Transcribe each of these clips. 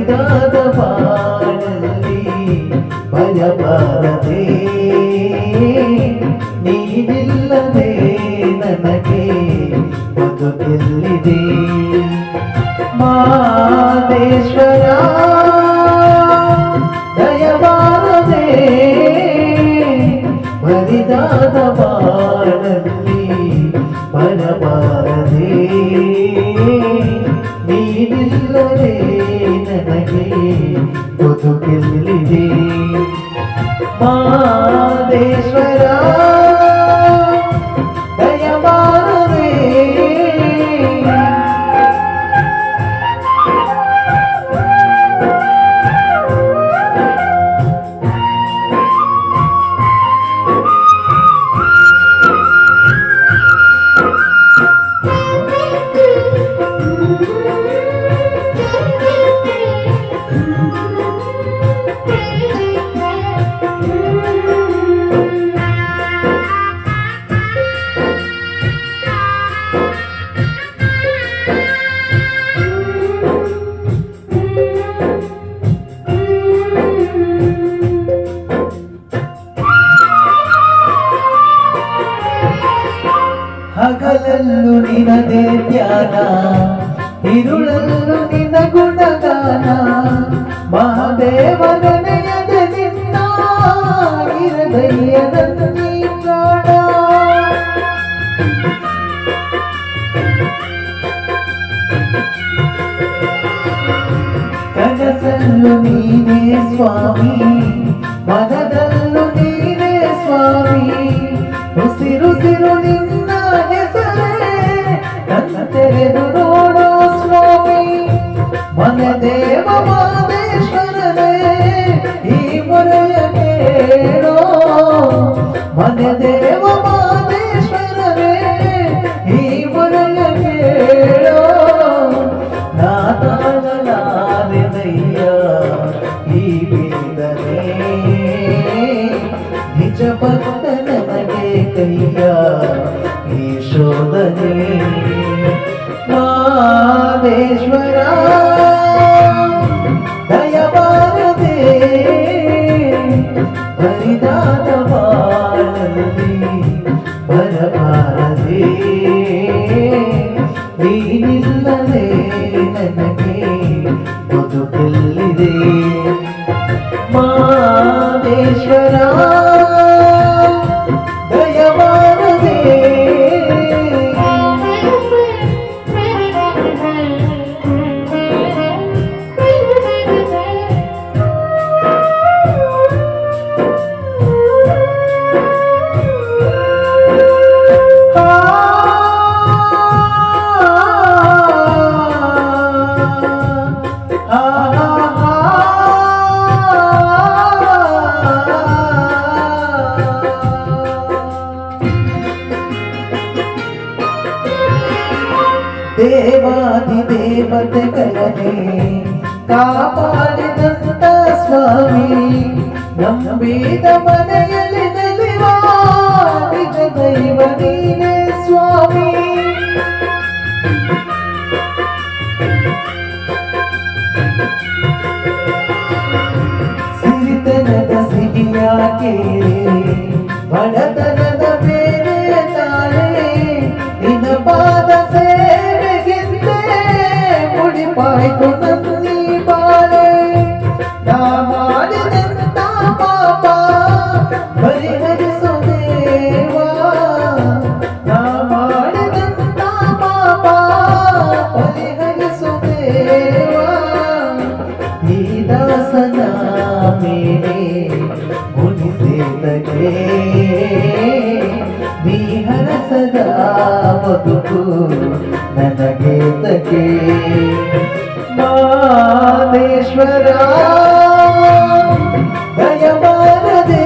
ಬರಿದಾದ ಬಾಳಲ್ಲಿ ಭಯಬಾರದೆ ನೀನಿಲ್ಲದೆ ನನಗೆ ಬದುಕೆಲ್ಲಿದೆ ಮಾದೇಶ್ವರ ದಯಬಾರದೆ ಬರಿದಾದ ಬಾಳಲ್ಲಿ ಹಗಲಲ್ಲೂ ನಿನದೇ ಧ್ಯಾನ ಇರುಳಲ್ಲೂ ನಿನ್ನ ಗುಣಗಾನ ಮಹಾದೇವನ ನೆನೆಯದ ನಿನ್ನ ಇರದಯ್ಯನಂದಿ ಪ್ರಾಣ ಕನಸಲ್ಲೂ ನೀನೇ ಸ್ವಾಮಿ ಮನದಲ್ಲೂ యశోదనే మాదేశ్వరా దయవారదే హరిదాత భారతి వరభారతి దీని ದೇವಾದಿ ದೇವತೆಗಳನೆ ಕಾಪಾಡಿದಂತ ಸ್ವಾಮಿ ನಂಬಿದ ಮನೆಯಲ್ಲಿ ನೆಲೆವ ನಿಜ ದೈವ ನೀನೇ ಸ್ವಾಮಿ ಸಿರಿತನದ ಸಿಹಿಯ ಕೇಳಿ ಬಡತನದ Bye. ಬದುಕು ನನಗೆ ತಗೆ ಮಾದೇಶ್ವರ ದಯಮಾನದೆ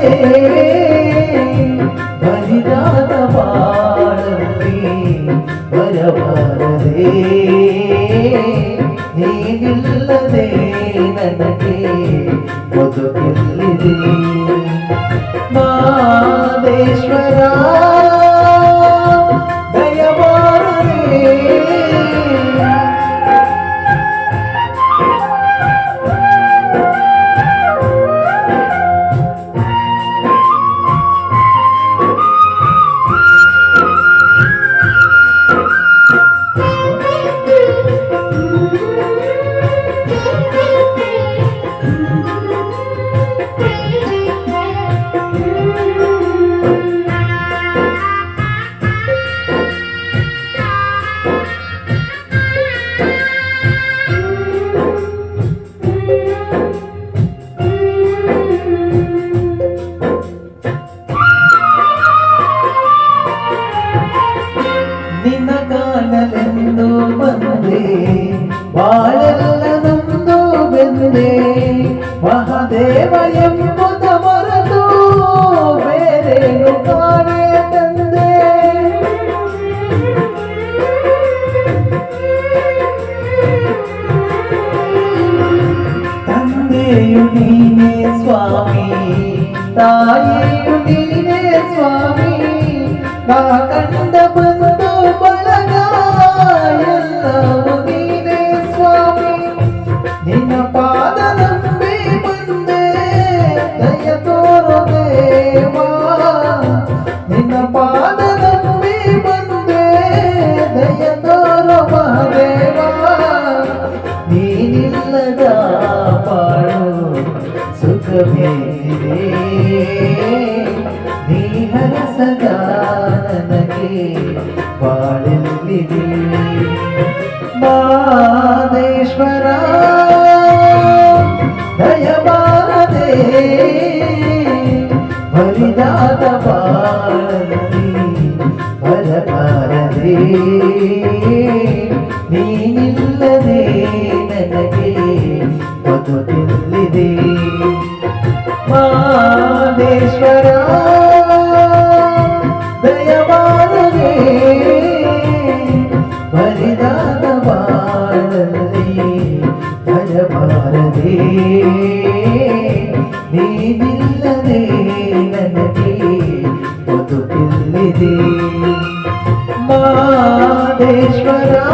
ಬಲಿದಾನ ಮಾಡಲಿ ಬರಬಾರದೆ ನೀನಿಲ್ಲದೆ ನನಗೆ ಎಂಬುದ ಮರೆತು ಬೇರೇನು ಕಾಣೆ ತಂದೆ ತಂದೆಯು ನೀನೇ ಸ್ವಾಮಿ ತಾಯಿಯು ನೀನೇ ಸ್ವಾಮಿ ನಾ ಕಂಡ ಬಂದು ಬಳಗ ಎಲ್ಲವೂ നീഹര സദാനനകെ പാടില്ലിതി నాదేశ్వరా దయమానవే పరిదాన బాణలి భయమానదే నీదిల్లదే ననకి పొదుపిల్లిదే మాదేశ్వరా